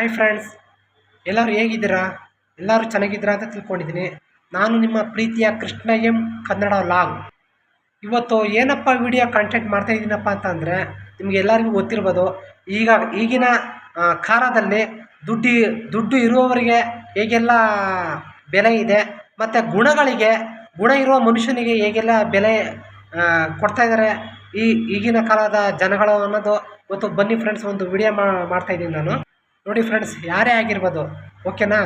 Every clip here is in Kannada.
ಹಾಯ್ ಫ್ರೆಂಡ್ಸ್ ಎಲ್ಲರೂ ಹೇಗಿದ್ದೀರಾ? ಎಲ್ಲರೂ ಚೆನ್ನಾಗಿದ್ದೀರಾ ಅಂತ ತಿಳ್ಕೊಂಡಿದ್ದೀನಿ. ನಾನು ನಿಮ್ಮ ಪ್ರೀತಿಯ ಕೃಷ್ಣ ಎಂ ಕನ್ನಡ ಲಾಗ್. ಇವತ್ತು ಏನಪ್ಪ ವಿಡಿಯೋ ಕಂಟೆಂಟ್ ಮಾಡ್ತಾ ಇದ್ದೀನಪ್ಪ ಅಂತಂದರೆ, ನಿಮಗೆ ಎಲ್ಲರಿಗೂ ಗೊತ್ತಿರ್ಬೋದು, ಈಗ ಈಗಿನ ಕಾಲದಲ್ಲಿ ದುಡ್ಡು ದುಡ್ಡು ಇರುವವರಿಗೆ ಹೇಗೆಲ್ಲ ಬೆಲೆ ಇದೆ, ಮತ್ತು ಗುಣಗಳಿಗೆ, ಗುಣ ಇರುವ ಮನುಷ್ಯನಿಗೆ ಹೇಗೆಲ್ಲ ಬೆಲೆ ಕೊಡ್ತಾ ಇದ್ದಾರೆ ಈ ಈಗಿನ ಕಾಲದ ಜನಗಳು ಅನ್ನೋದು. ಇವತ್ತು ಬನ್ನಿ ಫ್ರೆಂಡ್ಸ್ ಒಂದು ವಿಡಿಯೋ ಮಾಡ್ತಾ ಇದ್ದೀನಿ ನಾನು. ನೋಡಿ ಫ್ರೆಂಡ್ಸ್ ಯಾರೇ ಆಗಿರ್ಬೋದು ಓಕೆನಾ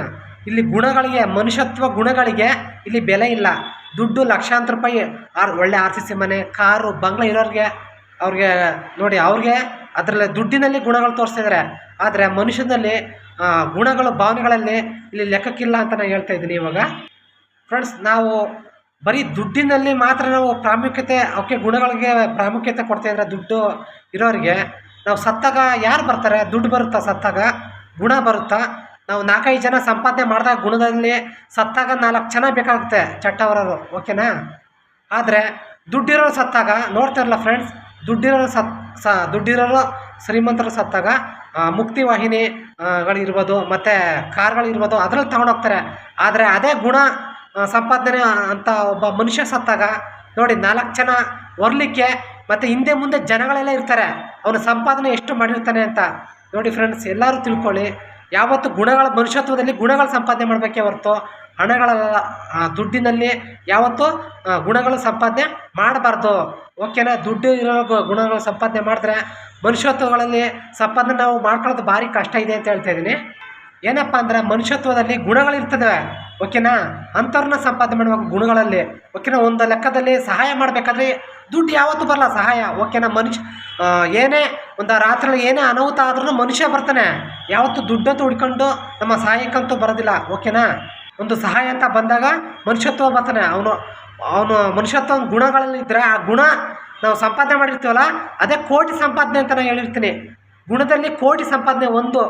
ಇಲ್ಲಿ ಗುಣಗಳಿಗೆ, ಮನುಷ್ಯತ್ವ ಗುಣಗಳಿಗೆ ಇಲ್ಲಿ ಬೆಲೆ ಇಲ್ಲ. ದುಡ್ಡು ಲಕ್ಷಾಂತರ ರೂಪಾಯಿ, ಆರ್, ಒಳ್ಳೆ ಆರ್ ಸಿ ಸಿ ಮನೆ, ಕಾರು, ಬಂಗ್ಲೆ ಇರೋರಿಗೆ, ಅವ್ರಿಗೆ, ನೋಡಿ ಅವ್ರಿಗೆ ಅದರಲ್ಲಿ ದುಡ್ಡಿನಲ್ಲಿ ಗುಣಗಳು ತೋರಿಸ್ತಿದ್ದಾರೆ ಆದರೆ ಮನುಷ್ಯನಲ್ಲಿ ಗುಣಗಳು, ಭಾವನೆಗಳಲ್ಲಿ ಇಲ್ಲಿ ಲೆಕ್ಕಕ್ಕಿಲ್ಲ ಅಂತ ನಾನು ಹೇಳ್ತಾ ಇದ್ದೀನಿ ಇವಾಗ. ಫ್ರೆಂಡ್ಸ್ ನಾವು ಬರೀ ದುಡ್ಡಿನಲ್ಲಿ ಮಾತ್ರ ನಾವು ಪ್ರಾಮುಖ್ಯತೆ ಅವಕ್ಕೆ ಗುಣಗಳಿಗೆ ಪ್ರಾಮುಖ್ಯತೆ ಕೊಡ್ತಾ ಇದ್ರೆ ದುಡ್ಡು ಇರೋರಿಗೆ, ನಾವು ಸತ್ತಾಗ ಯಾರು ಬರ್ತಾರೆ? ದುಡ್ಡು ಬರುತ್ತಾ ಸತ್ತಾಗ? ಗುಣ ಬರುತ್ತಾ? ನಾವು ನಾಲ್ಕೈದು ಜನ ಸಂಪಾದನೆ ಮಾಡಿದಾಗ ಗುಣದಲ್ಲಿ ಸತ್ತಾಗ ನಾಲ್ಕು ಜನ ಬೇಕಾಗುತ್ತೆ ಚಟ್ಟವರರು, ಓಕೆನಾ? ಆದರೆ ದುಡ್ಡಿರೋರು ಸತ್ತಾಗ, ನೋಡ್ತಿರಲ್ಲ ಫ್ರೆಂಡ್ಸ್ ದುಡ್ಡಿರೋರು ಸತ್, ಸ, ದುಡ್ಡಿರೋರು ಶ್ರೀಮಂತರು ಸತ್ತಾಗ ಮುಕ್ತಿ ವಾಹಿನಿಗಳಿರ್ಬೋದು ಮತ್ತು ಕಾರ್ಗಳಿರ್ಬೋದು ಅದರಲ್ಲಿ ತಗೊಂಡೋಗ್ತಾರೆ ಆದರೆ ಅದೇ ಗುಣ ಸಂಪಾದನೆ ಅಂತ ಒಬ್ಬ ಮನುಷ್ಯ ಸತ್ತಾಗ, ನೋಡಿ ನಾಲ್ಕು ಜನ ಹೊರಲಿಕ್ಕೆ ಮತ್ತು ಹಿಂದೆ ಮುಂದೆ ಜನಗಳೆಲ್ಲ ಇರ್ತಾರೆ. ಅವನು ಸಂಪಾದನೆ ಎಷ್ಟು ಮಾಡಿರ್ತಾನೆ ಅಂತ. ನೋಡಿ ಫ್ರೆಂಡ್ಸ್ ಎಲ್ಲರೂ ತಿಳ್ಕೊಳ್ಳಿ. ಯಾವತ್ತು ಗುಣಗಳ, ಮನುಷ್ಯತ್ವದಲ್ಲಿ ಗುಣಗಳ ಸಂಪಾದನೆ ಮಾಡಬೇಕೇ ಹೊರತು ಹಣಗಳ ದುಡ್ಡಿನಲ್ಲಿ ಯಾವತ್ತು ಗುಣಗಳು ಸಂಪಾದನೆ ಮಾಡಬಾರ್ದು. ಓಕೆನಾ ದುಡ್ಡು ಇರೋ ಗುಣಗಳ ಸಂಪಾದನೆ ಮಾಡಿದ್ರೆ ಮನುಷ್ಯತ್ವಗಳಲ್ಲಿ ಸಂಪಾದನೆ ನಾವು ಮಾಡ್ಕೊಳ್ಳೋದು ಭಾರಿ ಕಷ್ಟ ಇದೆ ಅಂತ ಹೇಳ್ತಾ ಇದ್ದೀನಿ. ಏನಪ್ಪ ಅಂದ್ರೆ ಮನುಷ್ಯತ್ವದಲ್ಲಿ ಗುಣಗಳಿರ್ತದೆ. ಓಕೆನಾ? ಅಂತರ್ನ ಸಂಪಾದನೆ ಮಾಡುವ ಗುಣಗಳಲ್ಲಿ, ಓಕೆನಾ? ಒಂದು ಲೆಕ್ಕದಲ್ಲಿ ಸಹಾಯ ಮಾಡಬೇಕಾದ್ರೆ ದುಡ್ಡು ಯಾವತ್ತೂ ಬರಲ್ಲ, ಸಹಾಯ. ಓಕೆನಾ? ಮನುಷ್ಯ ಏನೇ, ಒಂದು ರಾತ್ರಿ ಏನೇ ಅನಾಹುತ ಆದ್ರೂ ಮನುಷ್ಯ ಬರ್ತಾನೆ. ಯಾವತ್ತು ದುಡ್ಡಂತೂ ಹುಡ್ಕೊಂಡು ನಮ್ಮ ಸಹಾಯಕ್ಕಂತೂ ಬರೋದಿಲ್ಲ, ಓಕೆನಾ? ಒಂದು ಸಹಾಯ ಅಂತ ಬಂದಾಗ ಮನುಷ್ಯತ್ವ ಬರ್ತಾನೆ. ಅವನು ಅವನು ಮನುಷ್ಯತ್ವ ಗುಣಗಳಲ್ಲಿ ಇದ್ದರೆ ಆ ಗುಣ ನಾವು ಸಂಪಾದನೆ ಮಾಡಿರ್ತೀವಲ್ಲ, ಅದೇ ಕೋಟಿ ಸಂಪಾದನೆ ಅಂತ ನಾನು ಹೇಳಿರ್ತೀನಿ. ಗುಣದಲ್ಲಿ ಕೋಟಿ ಸಂಪಾದನೆ ಒಂದು.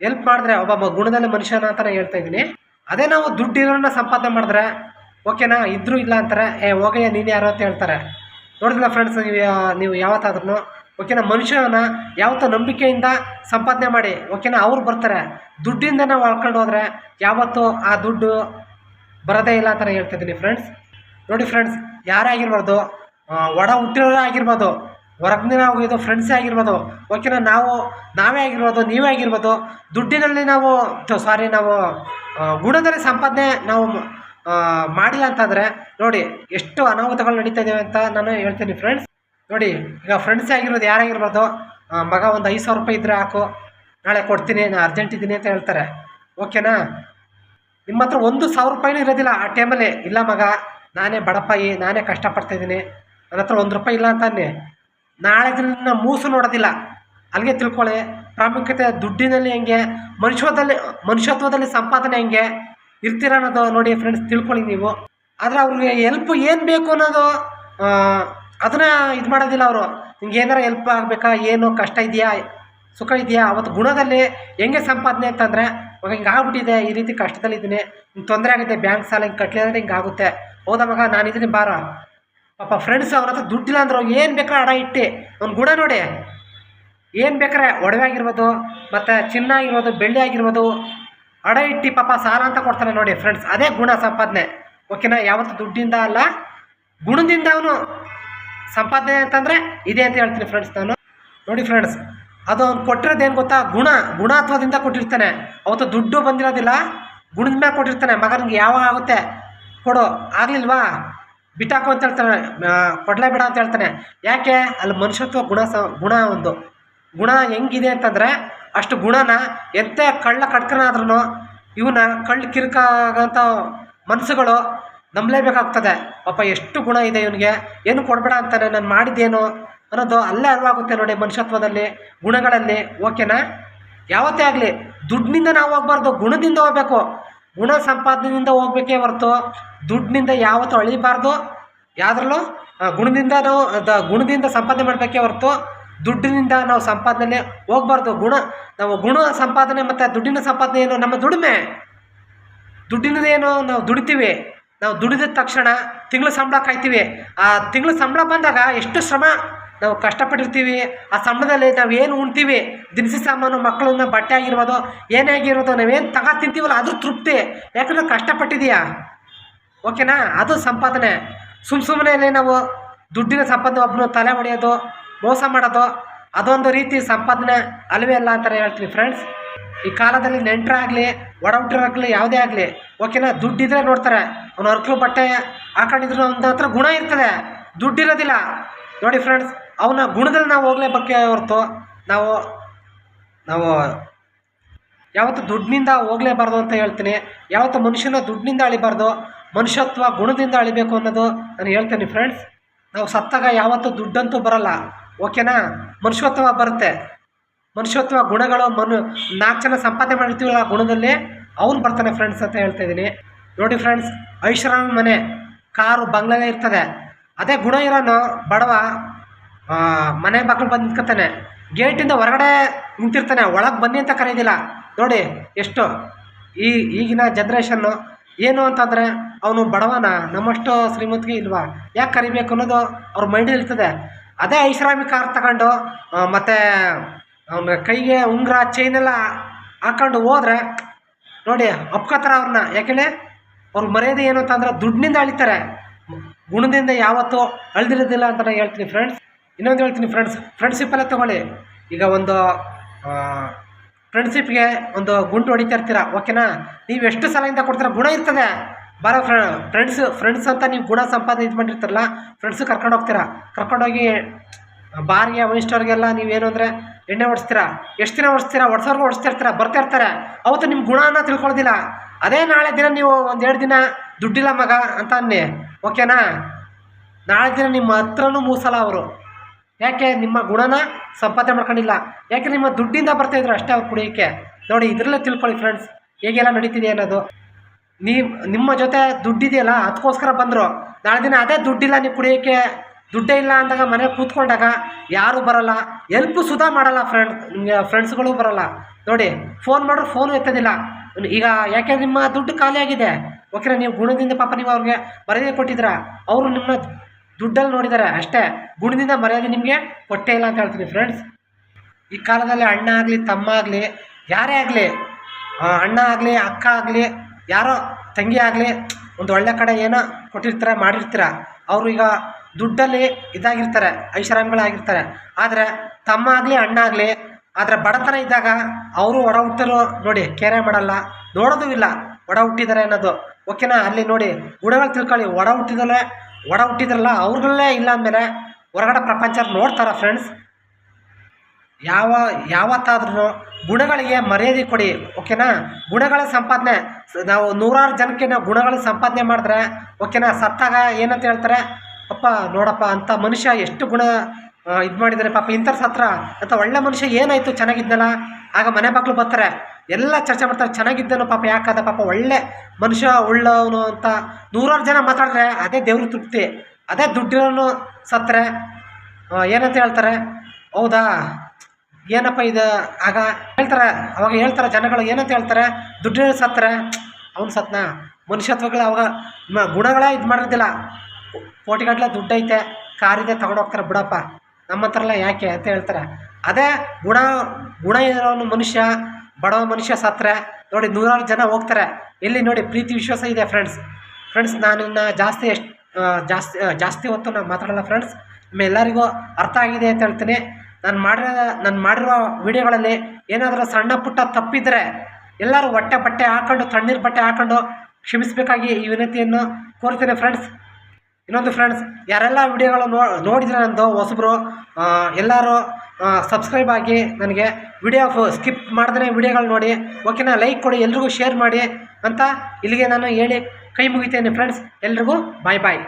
ಎಲ್ಪ್ ಮಾಡಿದ್ರೆ ಒಬ್ಬ ಗುಣದಲ್ಲಿ ಮನುಷ್ಯನ ಅಂತ ನಾನು ಹೇಳ್ತಾ ಇದ್ದೀನಿ. ಅದೇ ನಾವು ದುಡ್ಡು ಇರೋನ್ನ ಸಂಪಾದನೆ ಮಾಡಿದ್ರೆ, ಓಕೆನಾ, ಇದ್ರೂ ಇಲ್ಲ ಅಂತಾರೆ, ಏ, ಹೋಗಯ್ಯ, ನೀನು ಯಾರು? ಅಂತ ಹೇಳ್ತಾರೆ. ನೋಡಿದಿಲ್ಲ ಫ್ರೆಂಡ್ಸ್ ನೀವು ನೀವು ಯಾವತ್ತಾದ್ರೂ ಓಕೆನಾ ಮನುಷ್ಯನ ಯಾವತ್ತೋ ನಂಬಿಕೆಯಿಂದ ಸಂಪಾದನೆ ಮಾಡಿ, ಓಕೆನಾ, ಅವ್ರು ಬರ್ತಾರೆ. ದುಡ್ಡಿಂದ ನಾವು ಅಳ್ಕೊಂಡು ಹೋದರೆ ಯಾವತ್ತೂ ಆ ದುಡ್ಡು ಬರೋದೇ ಇಲ್ಲ ಅಂತ ಹೇಳ್ತಿದ್ದೀನಿ ಫ್ರೆಂಡ್ಸ್ ನೋಡಿ ಫ್ರೆಂಡ್ಸ್ ಯಾರೇ ಆಗಿರ್ಬಾರ್ದು ಒಡ ಹುಟ್ಟಿರೋರೇ ಆಗಿರ್ಬೋದು ಹೊರಗಿನ ಇದು ಫ್ರೆಂಡ್ಸೇ ಆಗಿರ್ಬೋದು. ಓಕೆನಾ ನಾವು, ನಾವೇ ಆಗಿರ್ಬೋದು, ನೀವೇ ಆಗಿರ್ಬೋದು, ದುಡ್ಡಿನಲ್ಲಿ ನಾವು ಸಾರಿ ನಾವು ಗುಣದಲ್ಲಿ ಸಂಪಾದನೆ ನಾವು ಮಾಡಿಲ್ಲ ಅಂತಂದರೆ, ನೋಡಿ, ಎಷ್ಟು ಅನಾಹುತಗಳು ನಡೀತಾ ಇದ್ದಾವೆ ಅಂತ ನಾನು ಹೇಳ್ತೀನಿ ಫ್ರೆಂಡ್ಸ್ ನೋಡಿ, ಈಗ ಫ್ರೆಂಡ್ಸೇ ಆಗಿರೋದು ಯಾರಾಗಿರ್ಬೋದು ಮಗ ಒಂದು ಐದು ಸಾವಿರ ರೂಪಾಯಿ ಇದ್ದರೆ ಹಾಕು, ನಾಳೆ ಕೊಡ್ತೀನಿ ನಾನು ಅರ್ಜೆಂಟ್ ಇದ್ದೀನಿ ಅಂತ ಹೇಳ್ತಾರೆ. ಓಕೆನಾ ನಿಮ್ಮ ಹತ್ರ ಒಂದು ಸಾವಿರ ರೂಪಾಯಿನೂ ಇರೋದಿಲ್ಲ ಆ ಟೈಮಲ್ಲಿ ಇಲ್ಲ ಮಗ, ನಾನೇ ಬಡಪಾಯಿ ನಾನೇ ಕಷ್ಟಪಡ್ತಾಯಿದ್ದೀನಿ ನನ್ನ ಹತ್ರ ಒಂದು ರೂಪಾಯಿ ಇಲ್ಲ ಅಂತಾನೆ ನಾಳೆ ದಿನ ಮೂಸು ನೋಡೋದಿಲ್ಲ. ಅಲ್ಲಿಗೆ ತಿಳ್ಕೊಳ್ಳಿ ಪ್ರಾಮುಖ್ಯತೆ ದುಡ್ಡಿನಲ್ಲಿ ಹೆಂಗೆ, ಮನುಷ್ಯತ್ವದಲ್ಲಿ ಮನುಷ್ಯತ್ವದಲ್ಲಿ ಸಂಪಾದನೆ ಹೆಂಗೆ ಇರ್ತೀರ ಅನ್ನೋದು ನೋಡಿ ಫ್ರೆಂಡ್ಸ್ ತಿಳ್ಕೊಳ್ಳಿ ನೀವು. ಆದರೆ ಅವ್ರಿಗೆ ಎಲ್ಪ್ ಏನು ಬೇಕು ಅನ್ನೋದು ಅದನ್ನ ಇದು ಮಾಡೋದಿಲ್ಲ ಅವರು. ನಿಮ್ಗೆ ಏನಾರು ಎಲ್ಪ್ ಆಗಬೇಕಾ, ಏನು ಕಷ್ಟ ಇದೆಯಾ, ಸುಖ ಇದೆಯಾ, ಅವತ್ತು ಗುಣದಲ್ಲಿ ಹೆಂಗೆ ಸಂಪಾದನೆ ಅಂತಂದರೆ ಅವಾಗ ಹಿಂಗೆ ಆಗ್ಬಿಟ್ಟಿದೆ, ಈ ರೀತಿ ಕಷ್ಟದಲ್ಲಿದ್ದೀನಿ ಹಿಂಗೆ ತೊಂದರೆ ಆಗುತ್ತೆ ಬ್ಯಾಂಕ್ ಸಾಲ ಹಿಂಗೆ ಕಟ್ಟಲಿ ಅಂದರೆ ಹಿಂಗೆ ಆಗುತ್ತೆ. ಹೌದಾ ಮಗ ನಾನು ಇದೀನಿ ಬಾರ. ಪಾಪ ಫ್ರೆಂಡ್ಸ್ ಅವ್ರ ಹತ್ರ ದುಡ್ಡಿಲ್ಲ ಅಂದ್ರೆ ಏನು ಬೇಕಾರೆ ಅಡ ಇಟ್ಟೆ. ಅವ್ನು ಗುಣ ನೋಡಿ. ಏನು ಬೇಕಾರೆ ಒಡವೆ ಆಗಿರ್ಬೋದು ಮತ್ತು ಚಿನ್ನ ಆಗಿರ್ಬೋದು ಬೆಳ್ಳಿ ಆಗಿರ್ಬೋದು ಅಡ ಇಟ್ಟು ಪಾಪ ಸಾಲ ಅಂತ ಕೊಡ್ತಾನೆ ನೋಡಿ ಫ್ರೆಂಡ್ಸ್ ಅದೇ ಗುಣ ಸಂಪಾದನೆ. ಓಕೆನಾ? ಯಾವತ್ತು ದುಡ್ಡಿಂದ ಅಲ್ಲ, ಗುಣದಿಂದ ಅವನು ಸಂಪಾದನೆ ಅಂತಂದರೆ ಇದೆ ಅಂತ ಹೇಳ್ತೀನಿ ಫ್ರೆಂಡ್ಸ್ ನಾನು. ನೋಡಿ ಫ್ರೆಂಡ್ಸ್ ಅದು ಅವ್ನು ಏನು ಗೊತ್ತಾ? ಗುಣ. ಗುಣಾತ್ವದಿಂದ ಕೊಟ್ಟಿರ್ತಾನೆ. ಅವತ್ತು ದುಡ್ಡು ಬಂದಿರೋದಿಲ್ಲ, ಗುಣದ ಮೇಲೆ ಕೊಟ್ಟಿರ್ತಾನೆ. ಮಗನಿಗೆ ಯಾವಾಗ ಆಗುತ್ತೆ? ಕೊಡು. ಆಗಲಿಲ್ವಾ? ಬಿಟ್ಟಾಕು ಅಂತ ಹೇಳ್ತಾನೆ ಕೊಡಲೇ ಬೇಡ ಅಂತ ಹೇಳ್ತಾನೆ. ಯಾಕೆ? ಅಲ್ಲಿ ಮನುಷ್ಯತ್ವ ಗುಣ ಸ, ಗುಣ ಒಂದು. ಗುಣ ಹೆಂಗಿದೆ ಅಂತಂದರೆ, ಅಷ್ಟು ಗುಣನ ಎಂಥ ಕಳ್ಳ ಕಟ್ಕನಾದ್ರೂ ಇವನ್ನ ಕಳ್ಳ ಕಿರಿಕಾಗಂಥ ಮನಸ್ಸುಗಳು ನಂಬಲೇಬೇಕಾಗ್ತದೆ. ಪಾಪ ಎಷ್ಟು ಗುಣ ಇದೆ ಇವನಿಗೆ? ಏನು ಕೊಡಬೇಡ ಅಂತಾನೆ, ನಾನು ಮಾಡಿದ್ದೇನು ಅನ್ನೋದು ಅಲ್ಲೇ ಅರ್ವಾಗುತ್ತೆ ನೋಡಿ ಮನುಷ್ಯತ್ವದಲ್ಲಿ, ಗುಣಗಳಲ್ಲಿ. ಓಕೆನಾ? ಯಾವತ್ತೇ ಆಗಲಿ, ದುಡ್ಡಿನಿಂದ ನಾವು ಹೋಗ್ಬಾರ್ದು, ಗುಣದಿಂದ ಹೋಗ್ಬೇಕು. ಗುಣ ಸಂಪಾದನೆಯಿಂದ ಹೋಗ್ಬೇಕೇ ಹೊರತು ದುಡ್ಡಿನಿಂದ ಯಾವತ್ತೂ ಅಳಿಬಾರ್ದು ಯಾವ್ದ್ರಲ್ಲೂ ಗುಣದಿಂದ ನಾವು ಅದ ಗುಣದಿಂದ ಸಂಪಾದನೆ ಮಾಡಬೇಕೇ ಹೊರತು ದುಡ್ಡಿನಿಂದ ನಾವು ಸಂಪಾದನೆ ಹೋಗ್ಬಾರ್ದು. ಗುಣ, ನಾವು ಗುಣ ಸಂಪಾದನೆ ಮತ್ತು ದುಡ್ಡಿನ ಸಂಪಾದನೆ ಏನು? ನಮ್ಮ ದುಡಿಮೆ. ದುಡ್ಡಿನದೇನು ನಾವು ದುಡಿತೀವಿ. ನಾವು ದುಡಿದ ತಕ್ಷಣ ತಿಂಗಳ ಸಂಬಳ ಕಾಯ್ತೀವಿ. ಆ ತಿಂಗಳ ಸಂಬಳ ಬಂದಾಗ ಎಷ್ಟು ಶ್ರಮ ನಾವು ಕಷ್ಟಪಟ್ಟಿರ್ತೀವಿ. ಆ ಸಂಬಳದಲ್ಲಿ ನಾವು ಏನು ಉಣ್ತೀವಿ? ದಿನಸಿ ಸಾಮಾನು, ಮಕ್ಕಳನ್ನ ಬಟ್ಟೆ ಆಗಿರ್ಬೋದು, ಏನೇ ಆಗಿರ್ಬೋದು, ನಾವೇನು ತಗೋ ತಿಂತೀವಲ್ಲ ಅದು ತೃಪ್ತಿ. ಯಾಕಂದ್ರೆ ಕಷ್ಟಪಟ್ಟಿದೀಯಾ ಓಕೆನಾ? ಅದು ಸಂಪಾದನೆ. ಸುಮ್ಮ ಸುಮ್ಮನೆ ನಾವು ದುಡ್ಡಿನ ಸಂಪಾದನೆ ಒಬ್ಬನು ತಲೆ ಹೊಡೆಯೋದು ಮೋಸ ಮಾಡೋದು, ಅದೊಂದು ರೀತಿ ಸಂಪಾದನೆ ಅಲ್ವೇ ಅಲ್ಲ ಅಂತ ಹೇಳ್ತೀನಿ ಫ್ರೆಂಡ್ಸ್ ಈ ಕಾಲದಲ್ಲಿ ನೆಂಟರಾಗಲಿ ಒಡ ಹುಟ್ಟಿರಾಗಲಿ ಯಾವುದೇ ಆಗಲಿ, ಓಕೆನಾ? ದುಡ್ಡಿದ್ರೆ ನೋಡ್ತಾರೆ, ಅವ್ನು ಅರ್ಕಲು ಬಟ್ಟೆ ಹಾಕೊಂಡಿದ್ರು ಅವನ ಹತ್ರ ಗುಣ ಇರ್ತದೆ. ದುಡ್ಡಿರೋದಿಲ್ಲ. ನೋಡಿ ಫ್ರೆಂಡ್ಸ್ ಅವನ ಗುಣದಲ್ಲಿ ನಾವು ಹೋಗ್ಲೇಬೇಕೆ ಹೊರತು ನಾವು ನಾವು ಯಾವತ್ತು ದುಡ್ಡಿನಿಂದ ಹೋಗಲೇಬಾರ್ದು ಅಂತ ಹೇಳ್ತೀನಿ. ಯಾವತ್ತು ಮನುಷ್ಯನ ದುಡ್ಡಿನಿಂದ ಅಳಿಬಾರ್ದು. ಮನುಷ್ಯತ್ವ ಗುಣದಿಂದ ಅಳಿಬೇಕು ಅನ್ನೋದು ನಾನು ಹೇಳ್ತೇನೆ ಫ್ರೆಂಡ್ಸ್ ನಾವು ಸತ್ತಾಗ ಯಾವತ್ತೂ ದುಡ್ಡಂತೂ ಬರಲ್ಲ ಓಕೆನಾ ಮನುಷ್ಯತ್ವ ಬರುತ್ತೆ. ಮನುಷ್ಯತ್ವ ಗುಣಗಳು ಮನು, ನಾಲ್ಕು ಜನ ಸಂಪಾದನೆ ಮಾಡಿರ್ತೀವಲ್ಲ ಗುಣದಲ್ಲಿ ಅವನು ಬರ್ತಾನೆ ಫ್ರೆಂಡ್ಸ್ ಅಂತ ಹೇಳ್ತಾ ಇದ್ದೀನಿ. ನೋಡಿ ಫ್ರೆಂಡ್ಸ್ ಐಶ್ವರ್ಯನ ಮನೆ, ಕಾರು ಬಂಗ್ಲೆ ಇರ್ತದೆ. ಅದೇ ಗುಣ ಇರೋನು ಬಡವ ಮನೆ ಬಾಗಿಲು ಬಂದು ನಿಂತ್ಕೊತಾನೆ. ಗೇಟಿಂದ ಹೊರಗಡೆ ನಿಂತಿರ್ತಾನೆ, ಒಳಗೆ ಬನ್ನಿ ಅಂತ ಕರೆಯೋದಿಲ್ಲ ನೋಡಿ, ಎಷ್ಟು? ಈ ಈಗಿನ ಜನ್ರೇಷನ್ನು ಏನು ಅಂತಂದರೆ, ಅವನು ಬಡವನ, ನಮ್ಮಷ್ಟು ಶ್ರೀಮಂತಿಗೆ ಇಲ್ವಾ? ಯಾಕೆ ಕರಿಬೇಕು ಅನ್ನೋದು ಅವ್ರ ಮೈಂಡ್ ಇರ್ತದೆ. ಅದೇ ಐಷಾರಾಮಿ ಕಾರ್ ತಗೊಂಡು ಮತ್ತು ಅವನ ಕೈಗೆ ಉಂಗುರ ಚೈನೆಲ್ಲ ಹಾಕೊಂಡು ಹೋದ್ರೆ, ನೋಡಿ ಒಪ್ಕೋತಾರೆ ಅವ್ರನ್ನ. ಯಾಕೆಂದ್ರೆ ಅವ್ರ ಮರ್ಯಾದೆ ಏನು ಅಂತಂದ್ರೆ ದುಡ್ಡಿನಿಂದ ಅಳಿತಾರೆ. ಗುಣದಿಂದ ಯಾವತ್ತೂ ಅಳ್ದಿರೋದಿಲ್ಲ ಅಂತ ನಾನು ಹೇಳ್ತೀನಿ ಫ್ರೆಂಡ್ಸ್ ಇನ್ನೊಂದು ಹೇಳ್ತೀನಿ ಫ್ರೆಂಡ್ಸ್ ಫ್ರೆಂಡ್ಶಿಪ್ಪಲ್ಲೇ ತೊಗೊಳ್ಳಿ. ಈಗ ಒಂದು ಫ್ರೆಂಡ್ಶಿಪ್ಗೆ ಒಂದು ಗುಂಡು ಹೊಡಿತಾ ಇರ್ತೀರ ಓಕೆನಾ ನೀವು ಎಷ್ಟು ಸಲದಿಂದ ಕೊಡ್ತೀರ? ಗುಣ ಇರ್ತದೆ. ಬರೋ ಫ್ರ ಫ್ರೆಂಡ್ಸ್ ಫ್ರೆಂಡ್ಸ್ ಅಂತ ನೀವು ಗುಣ ಸಂಪಾದನೆ ಇದು ಮಾಡಿರ್ತಾರಲ್ಲ ಫ್ರೆಂಡ್ಸು ಕರ್ಕೊಂಡು ಹೋಗ್ತೀರಾ? ಕರ್ಕೊಂಡೋಗಿ ಬಾರ್ಗೆ ಒನ್ ಸ್ಟೋರ್ಗೆಲ್ಲ ನೀವೇನು ಅಂದರೆ ಎಣ್ಣೆ ಓಡಿಸ್ತೀರಾ ಎಷ್ಟು ದಿನ ಓಡಿಸ್ತೀರಾ ಒಡ್ಸೋರ್ಗೂ ಓಡಿಸ್ತಿರ್ತೀರ ಬರ್ತಾ ಇರ್ತಾರೆ. ಅವತ್ತು ನಿಮ್ಮ ಗುಣನ ತಿಳ್ಕೊಳ್ಳೋದಿಲ್ಲ ಅದೇ ನಾಳೆ ದಿನ ನೀವು ಒಂದು ಎರಡು ದಿನ ದುಡ್ಡಿಲ್ಲ ಮಗ ಅಂತ ಅನ್ನಿ. ಓಕೆನಾ ನಾಳೆ ದಿನ ನಿಮ್ಮ ಹತ್ರನೂ ಮೂಸಲ್ಲ ಅವರು. ಯಾಕೆ ನಿಮ್ಮ ಗುಣನ ಸಂಪಾದನೆ ಮಾಡ್ಕೊಂಡಿಲ್ಲ? ಯಾಕೆ ನಿಮ್ಮ ದುಡ್ಡಿಂದ ಬರ್ತಾಯಿದ್ರು ಅಷ್ಟೇ ಅವ್ರು ಕುಡಿಯೋಕ್ಕೆ? ನೋಡಿ, ಇದರಲ್ಲೇ ತಿಳ್ಕೊಳ್ಳಿ ಫ್ರೆಂಡ್ಸ್ ಹೇಗೆಲ್ಲ ನಡೀತಿದೆ ಅನ್ನೋದು. ನೀವು, ನಿಮ್ಮ ಜೊತೆ ದುಡ್ಡಿದೆಯಲ್ಲ ಅದಕ್ಕೋಸ್ಕರ ಬಂದರು. ನಾಳೆ ದಿನ ಅದೇ ದುಡ್ಡಿಲ್ಲ, ನೀವು ಕುಡಿಯೋಕ್ಕೆ ದುಡ್ಡೇ ಇಲ್ಲ ಅಂದಾಗ ಮನೆ ಕೂತ್ಕೊಂಡಾಗ ಯಾರೂ ಬರಲ್ಲ. ಎಲ್ಪ್ ಸುಧಾ ಮಾಡಲ್ಲ ಫ್ರೆಂಡ್ ನಿಮಗೆ ಫ್ರೆಂಡ್ಸ್ಗಳು ಬರಲ್ಲ. ನೋಡಿ ಫೋನ್ ಮಾಡಿದ್ರೆ ಫೋನು ಎತ್ತೋದಿಲ್ಲ. ಈಗ ಯಾಕೆ ನಿಮ್ಮ ದುಡ್ಡು ಖಾಲಿಯಾಗಿದೆ? ಓಕೆನಾ, ನೀವು ಗುಣದಿಂದ ಪಾಪ ನೀವು ಅವ್ರಿಗೆ ಬರೆದೇ ಕೊಟ್ಟಿದ್ರ ಅವರು ನಿಮ್ಮ ದುಡ್ಡಲ್ಲಿ ನೋಡಿದ್ದಾರೆ ಅಷ್ಟೇ. ಗುಣದಿಂದ ಮರ್ಯಾದೆ ನಿಮಗೆ ಕೊಟ್ಟೇ ಇಲ್ಲ ಅಂತ ಹೇಳ್ತೀನಿ ಫ್ರೆಂಡ್ಸ್ ಈ ಕಾಲದಲ್ಲಿ ಅಣ್ಣ ಆಗಲಿ, ತಮ್ಮ ಆಗಲಿ, ಯಾರೇ ಆಗಲಿ ಅಣ್ಣ ಆಗಲಿ, ಅಕ್ಕ ಆಗಲಿ, ಯಾರೋ ತಂಗಿ ಆಗಲಿ, ಒಂದು ಒಳ್ಳೆ ಕಡೆ ಏನೋ ಕೊಟ್ಟಿರ್ತಾರೆ, ಮಾಡಿರ್ತೀರ. ಅವರು ಈಗ ದುಡ್ಡಲ್ಲಿ ಇದಾಗಿರ್ತಾರೆ, ಐಷಾರಾಮಿಗಳಾಗಿರ್ತಾರೆ. ಆದರೆ ತಮ್ಮ ಆಗಲಿ, ಅಣ್ಣ ಆಗಲಿ, ಆದರೆ ಬಡತನ ಇದ್ದಾಗ ಅವರು ಒಡ ಹುಟ್ಟರು ನೋಡಿ ಕೆರೆ ಮಾಡಲ್ಲ, ನೋಡೋದು ಇಲ್ಲ. ಒಡ ಹುಟ್ಟಿದ್ದಾರೆ ಅನ್ನೋದು. ಓಕೆನಾ ಅಲ್ಲಿ ನೋಡಿ, ಗುಣಗಳು ತಿಳ್ಕೊಳ್ಳಿ. ಒಡ ಹುಟ್ಟಿದಲ್ಲೇ ಒಡ ಹುಟ್ಟಿದ್ರಲ್ಲ ಅವ್ರುಗಳೇ ಇಲ್ಲ ಅಂದಮೇಲೆ ಹೊರಗಡೆ ಪ್ರಪಂಚ ನೋಡ್ತಾರ ಫ್ರೆಂಡ್ಸ್ ಯಾವ ಯಾವತ್ತಾದ್ರೂ ಗುಣಗಳಿಗೆ ಮರ್ಯಾದೆ ಕೊಡಿ ಓಕೆನಾ ಗುಣಗಳ ಸಂಪಾದನೆ, ನಾವು ನೂರಾರು ಜನಕ್ಕೆ ನಾವು ಗುಣಗಳ ಸಂಪಾದನೆ ಮಾಡಿದ್ರೆ ಓಕೆನಾ ಸತ್ತಾಗ ಏನಂತ ಹೇಳ್ತಾರೆ? ಅಪ್ಪ, ನೋಡಪ್ಪ, ಅಂತ ಮನುಷ್ಯ ಎಷ್ಟು ಗುಣ ಇದು ಮಾಡಿದ್ದಾರೆ ಪಾಪ. ಇಂಥವ್ರ ಸತ್ರ ಅಂತ ಒಳ್ಳೆ ಮನುಷ್ಯ ಏನಾಯಿತು? ಚೆನ್ನಾಗಿದ್ದಲ್ಲ? ಆಗ ಮನೆ ಬಾಗ್ಲು ಬರ್ತಾರೆ ಎಲ್ಲ ಚರ್ಚೆ ಮಾಡ್ತಾರೆ, ಚೆನ್ನಾಗಿದ್ದನು ಪಾಪ, ಯಾಕಾದ ಪಾಪ, ಒಳ್ಳೆ ಮನುಷ್ಯ ಉಳ್ಳವನು ಅಂತ ನೂರಾರು ಜನ ಮಾತಾಡಿದ್ರೆ ಅದೇ ದೇವ್ರ ತೃಪ್ತಿ, ಅದೇ ದುಡ್ಡಿರೋನು ಸತ್ತರೆ. ಏನಂತ ಹೇಳ್ತಾರೆ? ಹೌದಾ? ಏನಪ್ಪ ಇದು? ಆಗ ಹೇಳ್ತಾರೆ, ಅವಾಗ ಹೇಳ್ತಾರೆ ಜನಗಳು, ಏನಂತ ಹೇಳ್ತಾರೆ? ದುಡ್ಡಿರೋ ಸತ್ತರೆ. ಅವ್ನು ಸತ್ನ? ಮನುಷ್ಯತ್ವಗಳು ಅವಾಗ ಗುಣಗಳೇ ಇದು ಮಾಡಿರೋದಿಲ್ಲ. ಕೋಟಿಗಟ್ಟಲೆ ದುಡ್ಡು ಐತೆ ಕಾರಿದೆ ಹೋಗ್ತಾರೆ ಬಿಡಪ್ಪ. ನಮ್ಮ ಹತ್ರ ಎಲ್ಲ ಯಾಕೆ ಅಂತ ಹೇಳ್ತಾರೆ. ಅದೇ ಗುಣ ಗುಣ ಇರೋನು ಮನುಷ್ಯ ಬಡವ ಮನುಷ್ಯ ಸತ್ತರೆ ನೋಡಿ ನೂರಾರು ಜನ ಹೋಗ್ತಾರೆ. ಎಲ್ಲಿ ನೋಡಿ ಪ್ರೀತಿ ವಿಶ್ವಾಸ ಇದೆ ಫ್ರೆಂಡ್ಸ್ ಫ್ರೆಂಡ್ಸ್ ನಾನು ಜಾಸ್ತಿ ಜಾಸ್ತಿ ಜಾಸ್ತಿ ಹೊತ್ತು ನಾನು ಮಾತಾಡಲ್ಲ ಫ್ರೆಂಡ್ಸ್ ನಿಮ್ಮೆಲ್ಲರಿಗೂ ಅರ್ಥ ಆಗಿದೆ ಅಂತ ಹೇಳ್ತೀನಿ. ನಾನು ಮಾಡಿರೋ ನಾನು ಮಾಡಿರೋ ವಿಡಿಯೋಗಳಲ್ಲಿ ಏನಾದರೂ ಸಣ್ಣ ಪುಟ್ಟ ತಪ್ಪಿದ್ರೆ ಎಲ್ಲರೂ ಹೊಟ್ಟೆ ಬಟ್ಟೆ ಹಾಕೊಂಡು, ತಣ್ಣೀರು ಬಟ್ಟೆ ಹಾಕೊಂಡು ಕ್ಷಮಿಸಬೇಕಾಗಿ ಈ ವಿನಂತಿಯನ್ನು ಕೋರ್ತೀನಿ ಫ್ರೆಂಡ್ಸ್ ಇನ್ನೊಂದು ಫ್ರೆಂಡ್ಸ್ ಯಾರೆಲ್ಲ ವಿಡಿಯೋಗಳು ನೋಡಿದ್ರೆ ನಂದು ಹೊಸಬ್ರು ಎಲ್ಲರೂ ಸಬ್ಸ್ಕ್ರೈಬ್ ಆಗಿ ನನಗೆ ವಿಡಿಯೋ ಸ್ಕಿಪ್ ಮಾಡಿದ್ರೆ ವಿಡಿಯೋಗಳು ನೋಡಿ. ಓಕೆನಾ ಲೈಕ್ ಕೊಡಿ, ಎಲ್ರಿಗೂ ಶೇರ್ ಮಾಡಿ ಅಂತ ಇಲ್ಲಿಗೆ ನಾನು ಹೇಳಿ ಕೈ ಮುಗಿತೇನೆ ಫ್ರೆಂಡ್ಸ್ ಎಲ್ರಿಗೂ ಬಾಯ್ ಬಾಯ್